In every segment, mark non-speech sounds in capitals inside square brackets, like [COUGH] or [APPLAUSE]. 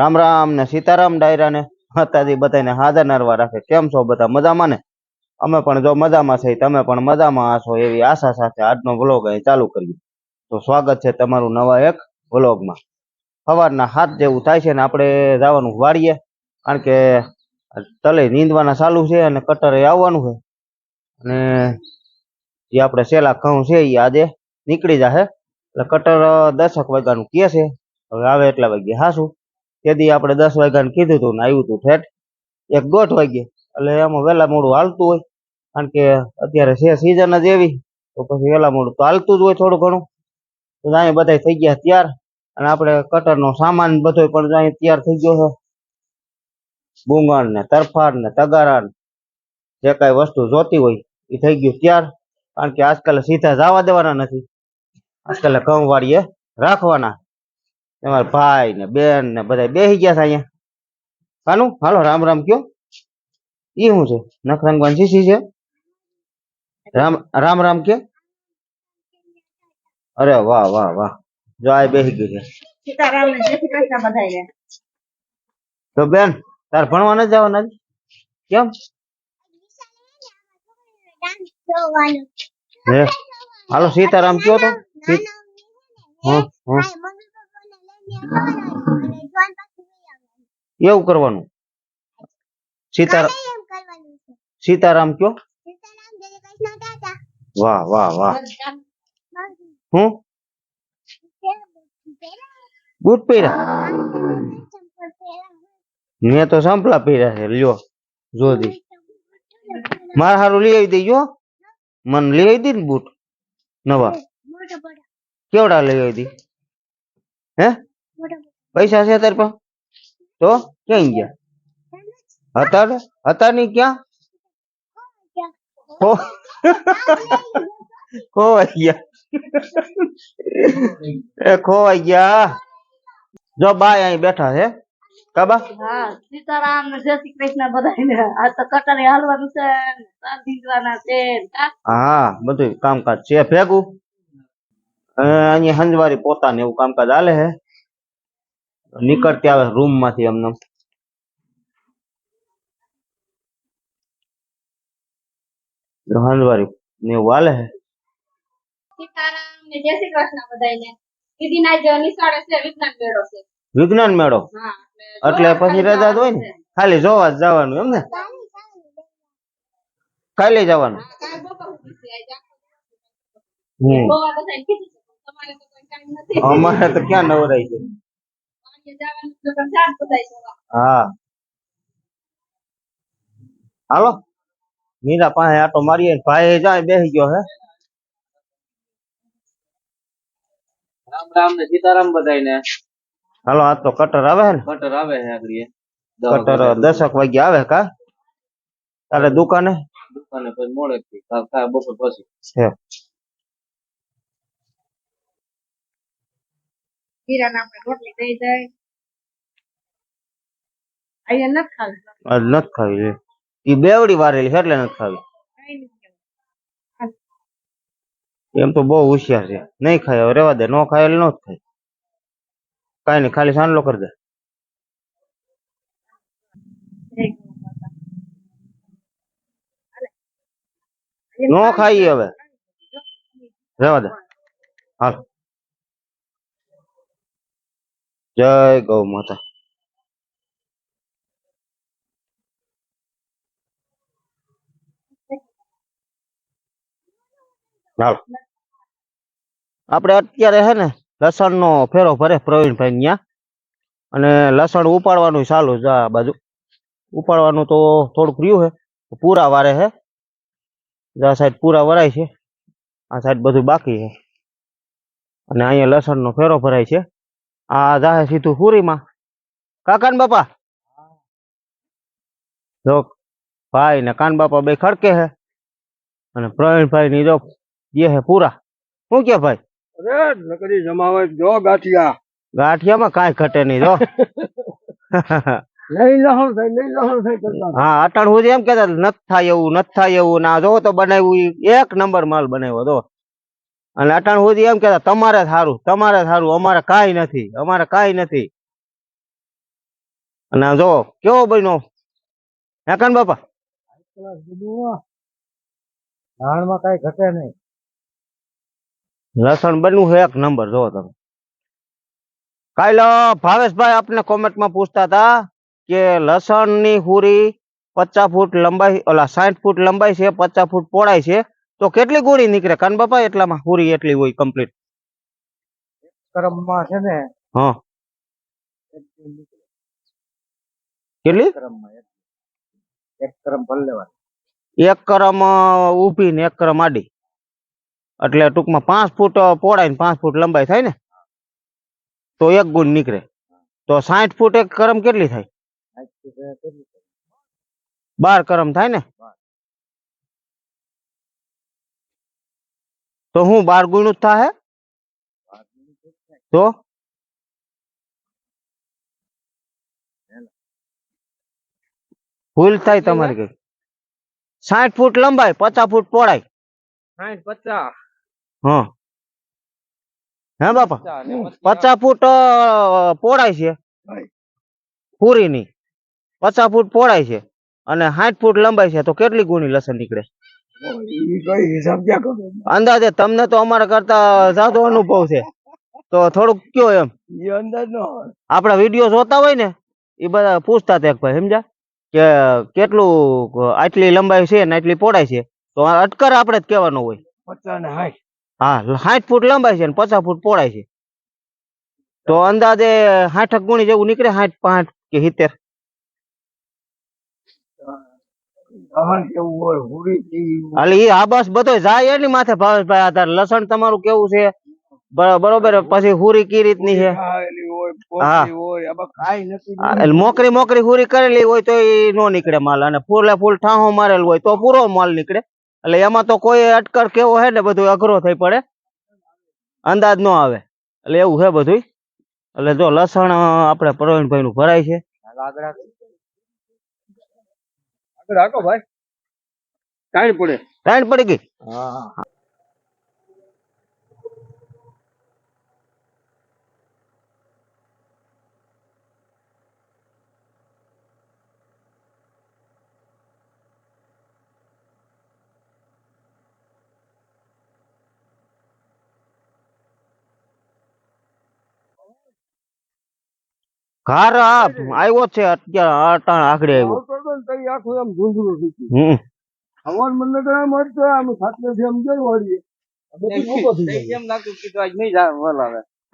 રામ રામ ને સીતારામ ડાયરા ને માતાજી બધાને હાજર નરવા રાખે. કેમ છો બધા મજામાં ને? અમે પણ જો મજામાં છે તમે પણ મજામાં હશો એવી આશા સાથે આજનો વ્લોગ અહીં ચાલુ કરીએ. તો સ્વાગત છે તમારું નવા એક વ્લોગમાં. સવારના હાથ જેવું થાય છે ને આપણે જવાનું વાડીએ કારણ કે તલે નીંદવાના ચાલુ છે અને કટરે આવવાનું છે. અને જે આપણે સેલા ઘઉં છે એ આજે નીકળી જશે એટલે કટર દસક વાગ્યાનું કહે છે. હવે આવે એટલા વાગ્યે હાશું તેથી આપણે દસ વાગ્યાને કીધું હતું ને આવ્યું હતું ઠેઠ. એક દોઢ વાગ્યે. એટલે એમાં વહેલા મોડું હાલતું હોય. કારણ કે અત્યારે છે સિઝન જ એવી. તો પછી વહેલા મોડું તો હાલતું જ હોય થોડું ઘણું. તો અહીંયા બધા થઈ ગયા તૈયાર. અને આપણે કટરનો સામાન બધો પણ અહીંયા તૈયાર થઈ ગયો છે. બુંગણ ને તરફાડ ને તગારા જે કાંઈ વસ્તુ જોતી હોય એ થઈ ગયું તૈયાર. કારણ કે આજકાલ સીધા જવા દેવાના નથી. આજકાલ ઘઉં વાળીએ રાખવાના. તમારા ભાઈ ને બેન ને બધા બેસી ગયા છે અહીંયા. કાનું હાલો રામ રામ કયો. ઈ શું છે? નખરંગવાન શીશી છે? રામ રામ રામ કે? અરે વાહ વાહ વાહ. જો આ બેસી ગઈ છે. સીતારામ ને જય શ્રી કૃષ્ણ બધાયને તો બેન તાર ભણવા નથી જવાના? કેમ? હે? હાલો સીતારામ કયો તો? હં, હં. એવું કરવાનું? સીતારામ સીતારામ કયો વાહ વાહ વાહ. હું? બૂટ પહેર્યા? મેં તો સંપલા પહેર્યા છે લ્યો જોધી મારે હારું લઈ આવી દેજો. મને લઈ આવી દી ને બૂટ નવા. કેવડા લઈ આવી દી? હે? પૈસા છે તારી પાસે તો ક્યાં ગયા હતા ને? હતા નહીં ક્યાં ખો ખોવાઈ ગયા એ ખોવાઈ ગયા જો બાય અહીં બેઠા છે કાબા હા સીતારામ ને જય શ્રી કૃષ્ણ બધાયને આ તો કટરે હાલવાનું છે ને સાત દીધવાના છે ને કા? હા બધું કામકાજ છે ભેગું હવે અહીંયા હંજવારી પોતાને એવું કામકાજ હાલે છે નીકળતી આવે રૂમમાંથી એમને. હંજવારી ને વાલે હે? સીતારામ ને જય શ્રી કૃષ્ણ બધાયને. દીદી ના જો નિશાળે છે વિજ્ઞાન મેળો છે. વિજ્ઞાન મેળો? એટલે પછી રજા હોય ને? ખાલી જોવા જ જવાનું એમ ને? ખાલી જવાનું? અમારે તો ક્યાં નવરાય છે? હા. હાલો. મીરા પાસે આટો મારીએ ને ભાઈ જાય બેસી ગયો હે. રામ રામ ને સીતારામ બધાયને. હાલો આ તો કટર આવે છે ને? કટર આવે છે આગળ એ. કટર દસક વાગે આવે કા? તારે દુકાને? દુકાને પછી મોડે થી કાલ કાલ બપોર પછી. છે. હીરાને આપણે રોટલી દઈ દઈ અહીંયા નથી ખાવી. નથી ખાવી ઈ બેવડી વારેલી છે એટલે નથી ખાવી. એમ તો બહુ હોશિયાર છે. નહીં ખાય હવે રેવા દે. નો ખાય એટલે નો ખાય. કાંઈ નહીં ખાલી સાંડલો કરી દે. નો ખાઈ હવે રેવા દે. હાલ. જય ગૌ માતા. હાલ. આપણે અત્યારે હે ને લસણ નો ફેરો ભરે પ્રવીણભાઈ ન્યા. અને લસણ ઉપાડવાનું ચાલુ છે આ બાજુ. ઉપાડવાનું તો થોડુંક રહ્યું છે પૂરા વારે છે આ સાઈડ પૂરા વરાય છે. આ સાઈડ બધું બાકી છે. અને અહીંયા લસણ નો ફેરો ભરાય છે. આ જાહે સીધું પૂરીમાં કાકા ને બાપા? જો ભાઈ ને કાન બાપા બે ખડકે છે અને પ્રવીણભાઈ ની જો જે હે પૂરા. શું કે ભાઈ? અરે નકરી જમાવે જો ગાંઠિયા. ગાંઠિયામાં કાંઈ ઘટે નહીં જો. [LAUGHS] હા અટાણ સુધી એમ કેતા નથી થાય એવું નથી થાય એવું. ના જો તો બનાવ્યું એક નંબર માલ બનાવ્યો તો અને અટાણ સુધી એમ કેતા તમારે સારું તમારે સારું અમારે કાંઈ નથી અમારે કાંઈ નથી. અને જો કેવો બન્યો? હે કાન બાપા? કઈ ઘટે નહીં. લસણ બન્યું છે એક નંબર જો તમે. કાલે ભાવેશભાઈ આપને કોમેન્ટમાં પૂછતા હતા કે લસણની હુરી પચાસ ફૂટ લંબાઈ ઓલા સાઠ ફૂટ લંબાઈ છે પચાસ ફૂટ પોળાય છે. તો કેટલી ગોળી નીકળે? કાન બાપા એટલામાં? પૂરી એટલી હોય કમ્પ્લીટ ક્રમમાં છે ને હા. કેટલી? એક ક્રમ કરમ લેવાની. એક ક્રમ ઊભી ને એક ક્રમ આડી. એટલે ટૂંકમાં પાંચ ફૂટ પોળાય ને પાંચ ફૂટ લંબાઈ થાય ને? તો એક ગુણ નીકળે. તો સાઠ ફૂટ એક કરમ કેટલી થાય? કેટલી થાય? બાર કરમ થાય ને? તો હું બાર ગુણું જ થાય. તો? ભૂલ થાય તમારી કઈ. સાઠ ફૂટ લંબાઈ પચાસ ફૂટ પહોળાઈ. સાઠ પચાસ. હા. હે બાપા? પચાસ ફૂટ પોળાય પહોળાઈ છે. પૂરીની. પચાસ ફૂટ પહોળાઈ છે. અને સાઠ ફૂટ લંબાઈ છે. તો કેટલી ગુણી લસણ નીકળે? અંદાજે તમને તો અમારા કરતા જાદો અનુભવ છે. તો થોડુંક કયો એમ. અંદાજ ન આપણા વીડિયો જોતા હોય ને એ બધા પૂછતા હતા ભાઈ સમજ્યા? કે કેટલું આટલી લંબાઈ છે ને આટલી પહોળાઈ છે? તો અટકર આપણે જ કહેવાનો હોય. પચાસ ને હાય હા સાઠ ફૂટ લંબાઈ છે ને પચાસ ફૂટ પહોળાઈ છે. તો અંદાજે સાઠ ગુણી જેવું નીકળે સાઠ પાંચ કે સિત્તેર દહન કેવું હોય હુરી કેવી હોય. હાલે ઈ આ બસ બધો જાય એની માથે ભાવેશભાઈ આધાર લસણ તમારું કેવું છે? બરોબર પછી હુરી કી રીતની છે? કાંઈ મોકરી મોકરી હુરી કરેલી હોય તો એ નો નીકળે માલ અને ફૂલે ફૂલ ઠાહો મારેલ હોય તો પૂરો માલ નીકળે. એટલે એમાં તો કોઈ અટકર કેવો હે ને બધું અઘરો થઈ પડે. અંદાજ નો આવે. એટલે એવું છે બધું એટલે જો લસણ આપણે પ્રવીણભાઈ નું ભરાય છે. રાખો ભાઈ? કાંઈ પડે ટાઈમ પડી ગઈ? હા ઘર આવ્યો છે અત્યારે અટાણ આખડે આવ્યો. હતો આખું એમ ધૂંધળું થઈ ગયું. હમ. મને તો એમ હતું આમ સાતલેથી આમ ગયો. વળીએ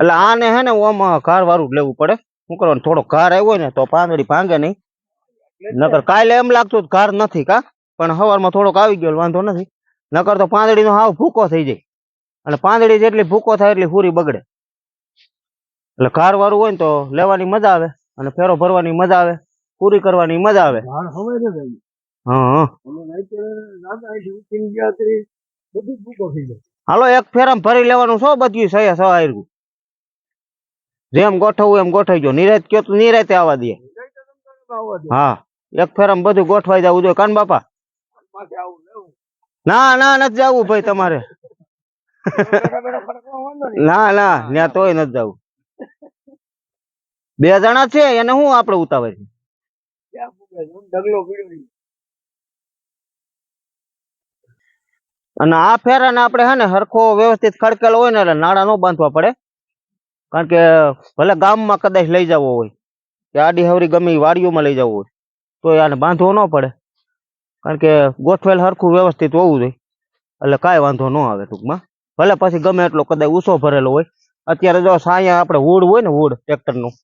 એટલે આને હે ને ઓમ ઘર વાળું લેવું પડે. શું કરવાનું? થોડો ઘર આવ્યો ને તો પાંદડી ભાંગે નહીં. નકર કાલે એમ લાગતું કાર ઘર નથી કા? પણ હવારમાં થોડોક આવી ગયો વાંધો નથી. નકર તો પાંદડીનો હાવ ભૂકો થઈ જાય. અને પાંદડી જેટલી ભૂકો થાય એટલી પૂરી બગડે. એટલે ઘર વાળું હોય ને તો લેવાની મજા આવે અને ફેરો ભરવાની મજા આવે. પૂરી કરવાની મજા આવે. હાલો એક ફેરામ ભરી લેવાનું છો બધું સયા સવાર્યું જેમ ગોઠવવું એમ ગોઠવી જો નિરાત કયો તો નિરાતે આવવા દે. હા. એક ફેરામ બધું ગોઠવાઈ જવું જોઈએ. કાન બાપા. ના ના નથી જવું ભાઈ તમારે. ના ના ત્યાં તોય નથી જવું. બે જણા છે એને હું આપણે ઉતાવળ છે? ભૂકે પીડ્યો. અને આ ફેરાને આપણે હે ને હરખો વ્યવસ્થિત ખડકેલો હોય ને એટલે નાળા ન બાંધવા પડે. કારણ કે ભલે ગામમાં કદાચ લઈ જવો હોય, કે આડી હવરી ગમે વાડીઓમાં લઈ જવો હોય, તો આને બાંધવો ન પડે. કારણ કે ગોઠવેલ સરખું વ્યવસ્થિત હોવું જોઈએ. એટલે કાંઈ વાંધો ન આવે ટૂંકમાં. ભલે પછી ગમે એટલો કદાચ ઊંચો ભરેલો હોય. અત્યારે જો સાયા આપણે વૂડ હોય ને વૂડ ટ્રેક્ટરનું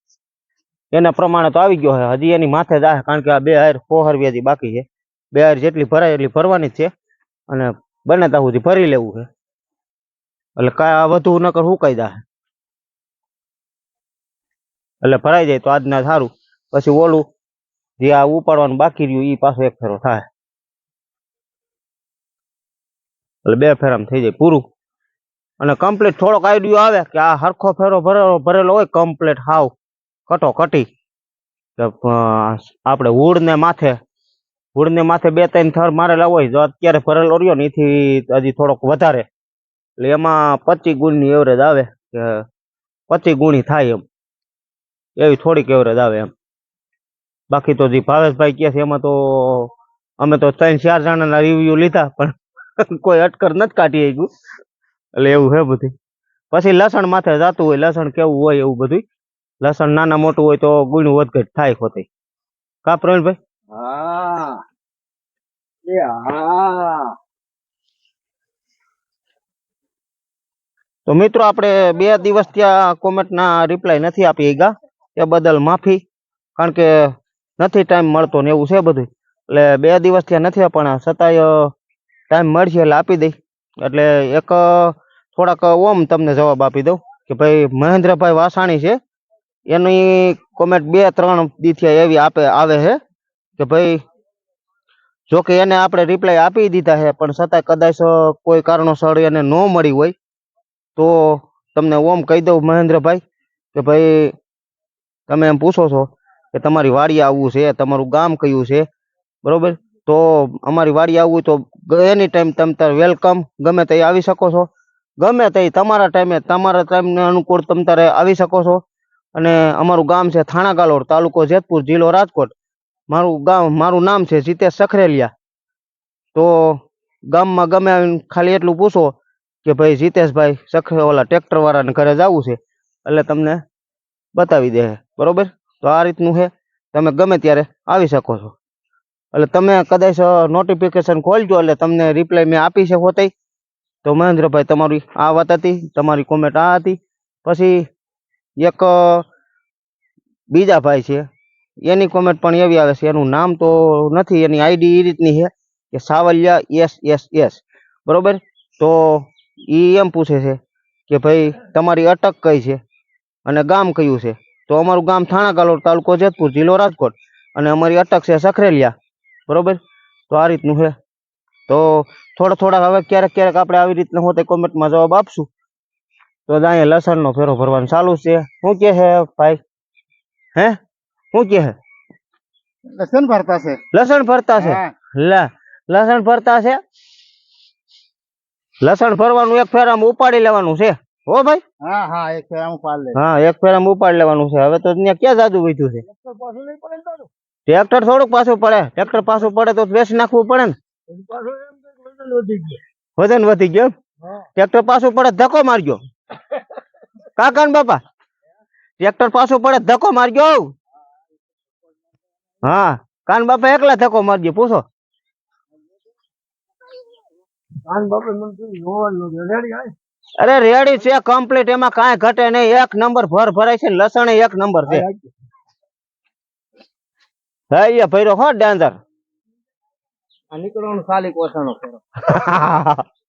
એના પ્રમાણે તો આવી ગયો છે. હજી એની માથે જ કારણ કે આ બે હાર ફોહરવી વ્યાજી બાકી છે. બે હાર જેટલી ભરાય એટલી ભરવાની જ છે. અને બને ત્યાં સુધી ભરી લેવું છે. એટલે કાંઈ વધુ નકર હુકાઈ જાય એટલે ભરાઈ જાય તો આજના સારું. પછી ઓલું જે આ ઉપાડવાનું બાકી રહ્યું એ પાછો એક ફેરો થાય. એટલે બે ફેરામાં થઈ જાય પૂરું. અને કમ્પ્લીટ થોડોક આઈડિયો આવે કે આ હરખો ફેરો ભરેલો ભરેલો હોય કમ્પ્લીટ હાવ. કટો કટી કે અ, આપણે હુડ ને માથે હુડને માથે બે ત્રણ થર મારેલા હોય જો અત્યારે ભરેલો રહ્યો ને એથી હજી થોડોક વધારે. એટલે એમાં પચીસ ગુણની એવરેજ આવે કે પચીસ ગુણી થાય એમ. એવી થોડીક એવરેજ આવે એમ. બાકી તો જે ભાવેશભાઈ કહે છે એમાં તો અમે તો ત્રણ ચાર જણાના રિવ્યુ લીધા પણ કોઈ અટકર નથી કાઢી આવ્યું એટલે એવું છે બધું. પછી લસણ માથે જાતું હોય લસણ કેવું હોય એવું બધું લસણ નાના મોટું હોય તો ગુણું વધઘટ થાય ખોતે કા પ્રવીણભાઈ? હા. એ હા. તો મિત્રો આપણે બે દિવસ ત્યાં કોમેન્ટના રિપ્લાય નથી આપી ગયા એ બદલ માફી કારણ કે નથી ટાઈમ મળતો ને એવું છે બધું. એટલે બે દિવસ ત્યાં નથી પણ છતાંય ટાઈમ મળશે એટલે આપી દઈ. એટલે એક થોડાક ઓમ તમને જવાબ આપી દઉં કે ભાઈ મહેન્દ્રભાઈ વાસાણી છે. એની કોમેન્ટ બે ત્રણ દીથી એવી આપે, આવે છે કે ભાઈ જો કે એને આપણે રિપ્લાય આપી દીધા છે પણ છતાંય કદાચ કોઈ કારણોસર એને ન મળી હોય, તો તમને ઓમ કહી દઉં મહેન્દ્રભાઈ કે ભાઈ તમે એમ પૂછો છો કે તમારી વાડી આવવું છે, તમારું ગામ કયું છે, બરોબર? તો અમારી વાડી આવવું તો એની ટાઈમ તમે તાર વેલકમ ગમે તે આવી શકો છો. ગમે તે તમારા ટાઈમે તમારા ટાઈમને અનુકૂળ તમે તારે આવી શકો છો. અને અમારું ગામ છે થાણા ગાલોડ, તાલુકો જેતપુર, જિલ્લો રાજકોટ. મારું ગામ, મારું નામ છે જીતેશ સખરેલિયા. તો ગામમાં ગમે ખાલી એટલું પૂછો કે ભાઈ જીતેશભાઈ સખરે ઓલા ટ્રેક્ટરવાળાને ઘરે જવું છે, એટલે તમને બતાવી દે. બરોબર? તો આ રીતનું છે. તમે ગમે ત્યારે આવી શકો છો. એટલે તમે કદાચ નોટિફિકેશન ખોલજો, એટલે તમને રિપ્લાય મેં આપી છે હોતે તો મહેન્દ્રભાઈ, તમારી આ વાત હતી, તમારી કોમેન્ટ આ હતી. પછી એક બીજા ભાઈ છે. એની કોમેન્ટ પણ એવી આવે છે, એનું નામ તો નથી, એની આઈડી એ રીતની છે કે સાવલિયા એસ એસ એસ બરોબર? તો એ એમ પૂછે છે કે ભાઈ, તમારી અટક કઈ છે? અને ગામ કયું છે? તો અમારું ગામ થાણા ગાલોડ તાલુકો જેતપુર જિલ્લો રાજકોટ. અને અમારી અટક છે સખરેલિયા. બરોબર? તો આ રીતનું છે. તો થોડા થોડા હવે ક્યારેક ક્યારેક આપણે આવી રીતના હોતે કોમેન્ટમાં જવાબ આપશું. તો જ અહીંયા લસણનો ફેરો ભરવાનું ચાલુ છે. શું કે છે ભાઈ? હે? શું કે છે? લસણ ભરતા છે. લસણ ભરતા છે? લે લસણ ભરતા છે? લસણ ભરવાનું એક ફેરામાં ઉપાડી લેવાનું છે. હો ભાઈ? હા હા એક ફેરામાં પાડ લે હા એક ફેરામાં ઉપાડી લેવાનું છે. હવે તો ત્યાં ક્યાં જાદુ વધ્યું છે? ટ્રેક્ટર થોડુંક પાછું પડે. ટ્રેક્ટર પાછું પડે તો બેસી નાખવું પડે ને. વજન વધી ગયું. ગયો? ટ્રેક્ટર પાછું પડે ધક્કો મારજો. કાકા ને બાપા? ટ્રેક્ટર પાછું પડે ધક્કો મારજો હા કાન બાપા એકલા ધક્કો મારજો પૂછો. કાન બાપે મને કીધું જોવાનું નથી. રેડી હાલ. અરે રેડી છે કમ્પ્લીટ એમાં કાંઈ ઘટે નહીં. એક નંબર ભર ભરાય છે ને લસણ એક નંબર છે. હાલ. હા એ ભર્યો હો ડેન્જર આ નીકળવાનું ખાલી કોસાનો ફેરો. [LAUGHS]